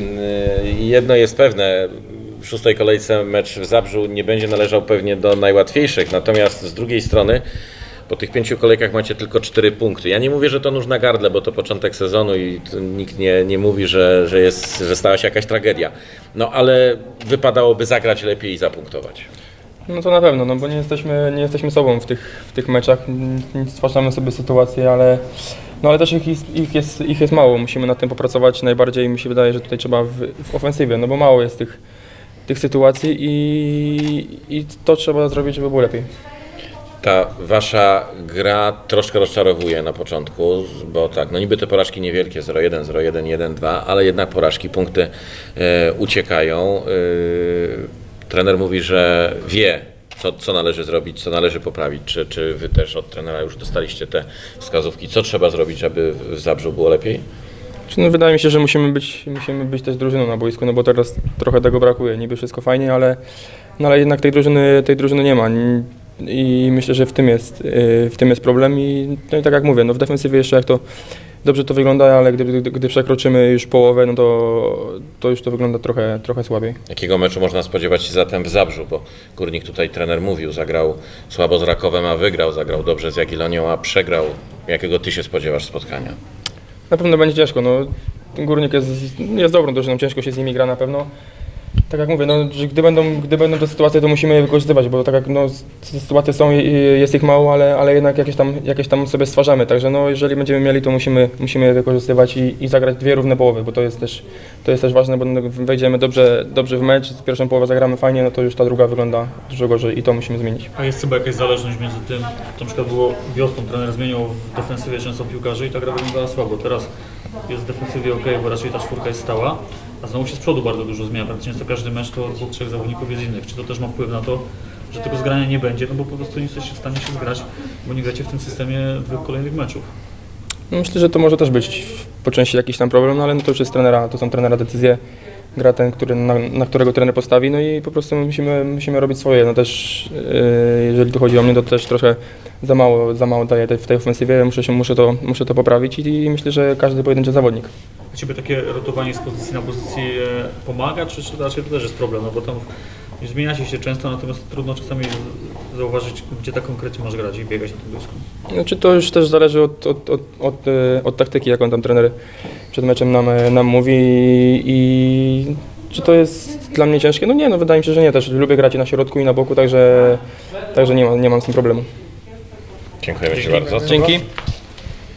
Marcin, y, jedno jest pewne, w szóstej kolejce mecz w Zabrzu nie będzie należał pewnie do najłatwiejszych, natomiast z drugiej strony po tych pięciu kolejkach macie tylko cztery punkty. Ja nie mówię, że to nóż na gardle, bo to początek sezonu i nikt nie, nie mówi, że, że, jest, że stała się jakaś tragedia. No ale wypadałoby zagrać lepiej i zapunktować. No to na pewno, no bo nie jesteśmy, nie jesteśmy sobą w tych, w tych meczach. Stwarzamy sobie sytuację, ale, no ale też ich, ich, jest, ich jest mało. Musimy nad tym popracować. Najbardziej mi się wydaje, że tutaj trzeba w, w ofensywie, no bo mało jest tych, tych sytuacji i, i to trzeba zrobić, żeby było lepiej. Ta wasza gra troszkę rozczarowuje na początku, bo tak, no niby te porażki niewielkie, 0-1, 0-1, 1-2, ale jednak porażki, punkty e, uciekają. E, trener mówi, że wie, co, co należy zrobić, co należy poprawić. Czy, czy wy też od trenera już dostaliście te wskazówki, co trzeba zrobić, żeby w Zabrzu było lepiej? No, wydaje mi się, że musimy być, musimy być też drużyną na boisku, no bo teraz trochę tego brakuje. Niby wszystko fajnie, ale, no ale jednak tej drużyny, tej drużyny nie ma. I myślę, że w tym jest, yy, w tym jest problem. I, no i tak jak mówię, no w defensywie jeszcze jak to dobrze to wygląda, ale gdy, gdy, przekroczymy już połowę, no to, to już to wygląda trochę, trochę słabiej. Jakiego meczu można spodziewać się zatem w Zabrzu? Bo Górnik tutaj trener mówił, zagrał słabo z Rakowem, a wygrał, zagrał dobrze z Jagiellonią, a przegrał. Jakiego ty się spodziewasz spotkania? Na pewno będzie ciężko. No, górnik jest, jest dobrą drużyną, ciężko się z nimi gra na pewno. Tak jak mówię, no, gdy, będą, gdy będą te sytuacje, to musimy je wykorzystywać, bo tak jak no, sytuacje są, jest ich mało, ale, ale jednak jakieś tam, jakieś tam sobie stwarzamy. Także no, jeżeli będziemy mieli, to musimy, musimy je wykorzystywać i, i zagrać dwie równe połowy, bo to jest też, to jest też ważne, bo no, wejdziemy dobrze, dobrze w mecz, pierwszą połowę zagramy fajnie, no to już ta druga wygląda dużo gorzej i to musimy zmienić. A jest chyba jakaś zależność między tym, to na przykład było wiosną, trener zmieniał w defensywie często piłkarzy i ta gra wyglądała słabo. Teraz jest w defensywie ok, bo raczej ta czwórka jest stała, a znowu się z przodu bardzo dużo zmienia. Praktycznie co każdy mecz to dwóch, trzech zawodników jest innych. Czy to też ma wpływ na to, że tego zgrania nie będzie, no bo po prostu nie jesteście w stanie się zgrać, bo nie gracie w tym systemie dwóch kolejnych meczów. No, Myślę, że to może też być po części jakiś tam problem, no ale no to już jest trenera, to są trenera decyzje. Gra ten, który, na, na którego trener postawi, no i po prostu musimy, musimy robić swoje. No też, yy, jeżeli tu chodzi o mnie, to też trochę za mało, za mało daję w tej ofensywie, muszę, się, muszę, to, muszę to poprawić i, i myślę, że każdy pojedynczy zawodnik. A Ciebie takie rotowanie z pozycji na pozycję e, pomaga, czy, czy raczej to też jest problem? No bo tam zmieniacie się często, natomiast trudno czasami zauważyć, gdzie tak konkretnie masz grać i biegać na tym boisku. Znaczy to już też zależy od, od, od, od, yy, od taktyki, jaką tam trener przed meczem nam, yy, nam mówi i, i czy to jest dla mnie ciężkie? No nie, no wydaje mi się, że nie. Też lubię grać i na środku i na boku, także, także nie, ma, nie mam z tym problemu. Dziękujemy Ci bardzo. Dzięki.